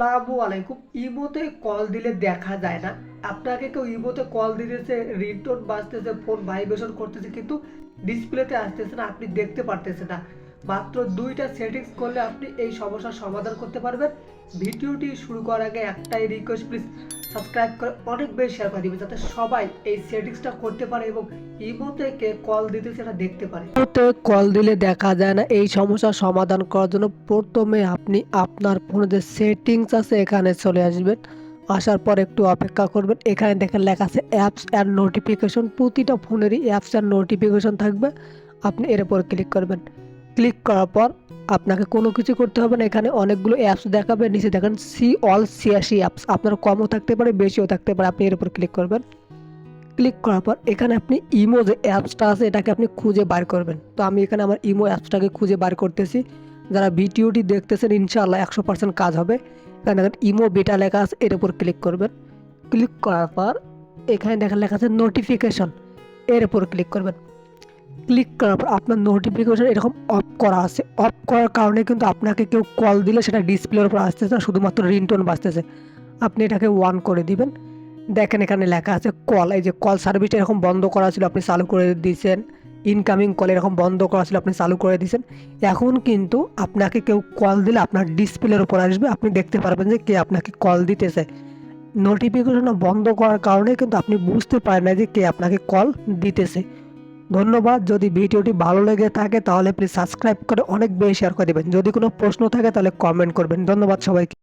আসসালামু আলাইকুম। ইমোতে কল দিলে দেখা যায় না। আপনাকে কেউ ইমোতে কল দিতেছে, রিংটোন বাজতেছে, ফোন ভাইব্রেশন করতেছে, কিন্তু ডিসপ্লেতে আসতেছে না, আপনি দেখতে পারতেছে না। মাত্র দুইটা সেটিংস করলে আপনি এই সমস্যার সমাধান করতে পারবেন। ভিডিওটি শুরু করার আগে একটাই রিকোয়েস্ট প্লিজ সাবস্ক্রাইব করে অনেক বেশি শেয়ার করে দিবেন যাতে সবাই এই সেটিংসটা করতে পারে এবং ইমোতে কে কল দিতে সেটা দেখতে পারে। ইমোতে কল দিলে দেখা যায় না, এই সমস্যার সমাধান করার জন্য প্রথমে আপনি আপনার ফোনে যে সেটিংস আছে, এখানে চলে আসবেন। আসার পর একটু অপেক্ষা করবেন। এখানে দেখেন লেখা আছে অ্যাপস অ্যান্ড নোটিফিকেশন প্রতিটা ফোনেরই অ্যাপস অ্যান্ড নোটিফিকেশন থাকবে। আপনি এর উপর ক্লিক করবেন। ক্লিক করার পর আপনাকে কোনো কিছু করতে হবে না। এখানে অনেকগুলো অ্যাপস দেখাবে, নিচে দেখেন সি অল ছিয়াশি অ্যাপস আপনার কমও থাকতে পারে, বেশিও থাকতে পারে। আপনি এর উপর ক্লিক করবেন। ক্লিক করার পর এখানে আপনি ইমো যে অ্যাপসটা আছে, এটাকে আপনি খুঁজে বার করবেন। তো আমি এখানে আমার ইমো অ্যাপসটাকে খুঁজে বার করতেছি। যারা ভিডিওটি দেখতেছেন, ইনশাআল্লাহ একশো পার্সেন্ট কাজ হবে। এখানে দেখেন ইমো বেটা লেখা আছে, এর উপর ক্লিক করবেন। ক্লিক করার পর এখানে দেখা লেখা আছে নোটিফিকেশন এর উপর ক্লিক করবেন। ক্লিক করার পর আপনার নোটিফিকেশন এরকম অফ করা আছে। অফ করার কারণে কিন্তু আপনাকে কেউ কল দিলে সেটা ডিসপ্লের উপর আসতেছে না, শুধুমাত্র রিংটোন বাজতেছে। আপনি এটাকে ওয়ান করে দিবেন। দেখেন এখানে লেখা আছে কল এই যে কল সার্ভিসটা এরকম বন্ধ করা ছিল, আপনি চালু করে দিয়েছেন। ইনকামিং কল এরকম বন্ধ করা ছিল, আপনি চালু করে দিয়েছেন। এখন কিন্তু আপনাকে কেউ কল দিলে আপনার ডিসপ্লের উপর আসবে। আপনি দেখতে পারবেন যে কে আপনাকে কল দিতেছে। নোটিফিকেশন বন্ধ করার কারণে কিন্তু আপনি বুঝতে পারেন না যে কে আপনাকে কল দিতেছে। ধন্যবাদ। যদি ভিডিওটি ভালো লেগে থাকে তাহলে প্লিজ সাবস্ক্রাইব করে অনেক বেশি শেয়ার করে দেবেন। যদি কোনো প্রশ্ন থাকে তাহলে কমেন্ট করবেন। ধন্যবাদ সবাইকে।